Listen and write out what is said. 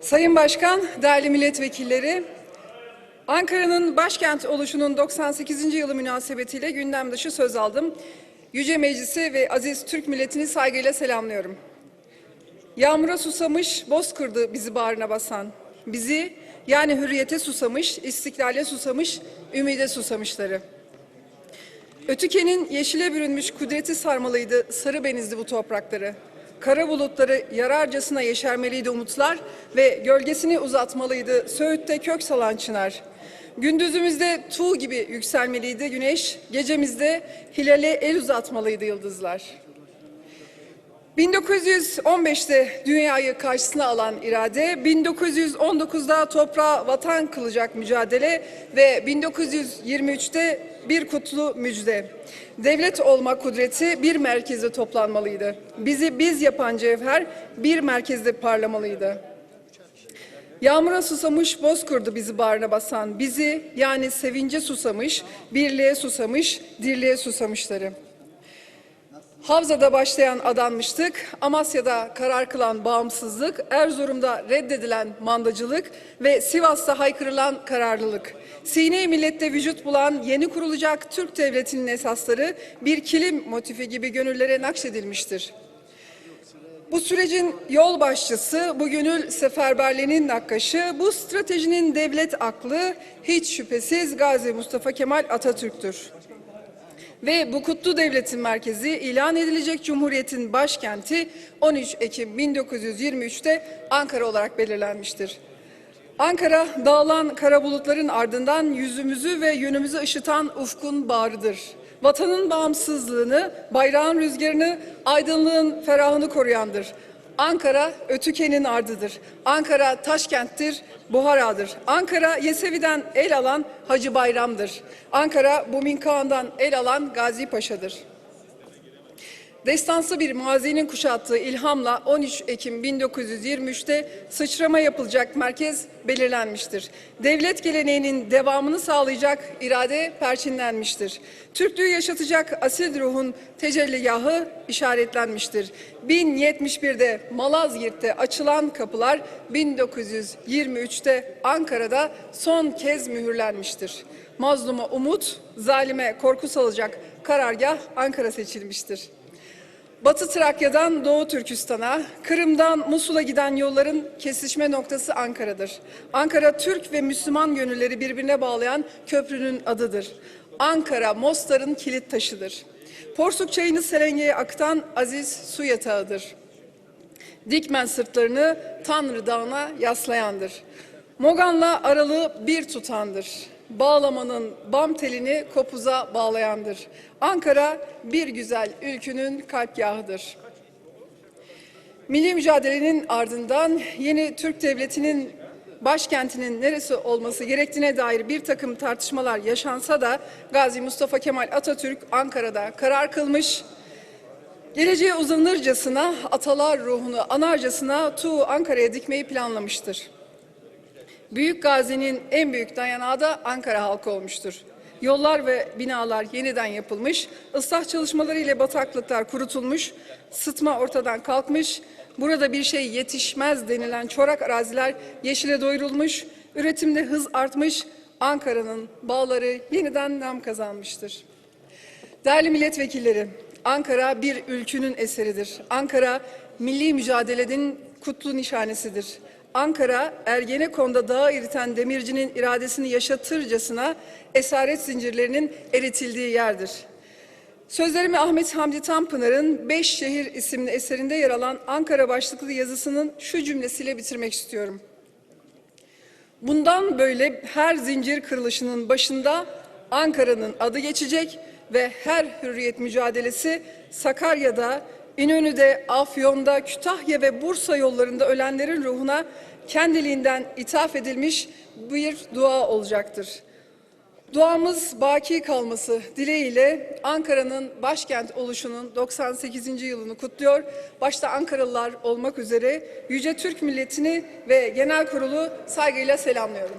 Sayın Başkan, değerli milletvekilleri, Ankara'nın başkent oluşunun 98. yılı münasebetiyle gündem dışı söz aldım. Yüce Meclisi ve aziz Türk milletini saygıyla selamlıyorum. Yağmura susamış, bozkırdı bizi bağrına basan. Bizi yani hürriyete susamış, istiklale susamış, ümide susamışları. Ötüke'nin yeşile bürünmüş kudreti sarmalıydı sarı benizli bu toprakları. Kara bulutları yararcasına yeşermeliydi umutlar ve gölgesini uzatmalıydı Söğüt'te kök salan çınar. Gündüzümüzde tuğ gibi yükselmeliydi güneş, gecemizde hilale el uzatmalıydı yıldızlar. 1915'te dünyayı karşısına alan irade, 1919'da toprağa vatan kılacak mücadele ve 1923'te bir kutlu müjde. Devlet olma kudreti bir merkezde toplanmalıydı. Bizi biz yapan cevher bir merkezde parlamalıydı. Yağmura susamış, bozkırdı bizi bağrına basan. Bizi yani sevince susamış, birliğe susamış, dirliğe susamışları. Havza'da başlayan adanmıştık, Amasya'da karar kılan bağımsızlık, Erzurum'da reddedilen mandacılık ve Sivas'ta haykırılan kararlılık. Sine-i millette vücut bulan yeni kurulacak Türk devletinin esasları bir kilim motifi gibi gönüllere nakşedilmiştir. Bu sürecin yol başçısı, bu gönül seferberliğinin nakkaşı, bu stratejinin devlet aklı hiç şüphesiz Gazi Mustafa Kemal Atatürk'tür. Ve bu kutlu devletin merkezi ilan edilecek Cumhuriyet'in başkenti 13 Ekim 1923'te Ankara olarak belirlenmiştir. Ankara dağılan kara bulutların ardından yüzümüzü ve yönümüzü ışıtan ufkun bağrıdır. Vatanın bağımsızlığını, bayrağın rüzgarını, aydınlığın ferahını koruyandır. Ankara Ötüken'in ardıdır. Ankara Taşkent'tir, Buhara'dır. Ankara Yesevi'den el alan Hacı Bayram'dır. Ankara Bumin Kağan'dan el alan Gazi Paşa'dır. Destansı bir mazinin kuşattığı ilhamla 13 Ekim 1923'te sıçrama yapılacak merkez belirlenmiştir. Devlet geleneğinin devamını sağlayacak irade perçinlenmiştir. Türklüğü yaşatacak asil ruhun tecelligahı işaretlenmiştir. 1071'de Malazgirt'te açılan kapılar 1923'te Ankara'da son kez mühürlenmiştir. Mazluma umut, zalime korku salacak karargah Ankara seçilmiştir. Batı Trakya'dan Doğu Türkistan'a, Kırım'dan Musul'a giden yolların kesişme noktası Ankara'dır. Ankara Türk ve Müslüman gönülleri birbirine bağlayan köprünün adıdır. Ankara Mostar'ın kilit taşıdır. Porsuk çayını Serenge'ye akıtan aziz su yatağıdır. Dikmen sırtlarını Tanrı Dağı'na yaslayandır. Mogan'la aralığı bir tutandır. Bağlamanın bam telini kopuza bağlayandır. Ankara bir güzel ülkünün kalpgahıdır. Milli mücadelenin ardından yeni Türk Devleti'nin başkentinin neresi olması gerektiğine dair bir takım tartışmalar yaşansa da Gazi Mustafa Kemal Atatürk Ankara'da karar kılmış, geleceğe uzanırcasına, atalar ruhunu anarcasına Tuğ Ankara'ya dikmeyi planlamıştır. Büyük Gazi'nin en büyük dayanağı da Ankara halkı olmuştur. Yollar ve binalar yeniden yapılmış, ıslah çalışmaları ile bataklıklar kurutulmuş, sıtma ortadan kalkmış, burada bir şey yetişmez denilen çorak araziler yeşile doyurulmuş, üretimde hız artmış, Ankara'nın bağları yeniden nam kazanmıştır. Değerli milletvekilleri, Ankara bir ülkünün eseridir. Ankara milli mücadelenin kutlu nişanesidir. Ankara, Ergenekon'da dağı eriten demircinin iradesini yaşatırcasına esaret zincirlerinin eritildiği yerdir. Sözlerimi Ahmet Hamdi Tanpınar'ın Beş Şehir isimli eserinde yer alan Ankara başlıklı yazısının şu cümlesiyle bitirmek istiyorum. Bundan böyle her zincir kırılışının başında Ankara'nın adı geçecek ve her hürriyet mücadelesi Sakarya'da, İnönü'de, Afyon'da, Kütahya ve Bursa yollarında ölenlerin ruhuna kendiliğinden ithaf edilmiş bir dua olacaktır. Duamız baki kalması dileğiyle Ankara'nın başkent oluşunun 98. yılını kutluyor. Başta Ankaralılar olmak üzere Yüce Türk milletini ve genel kurulu saygıyla selamlıyorum.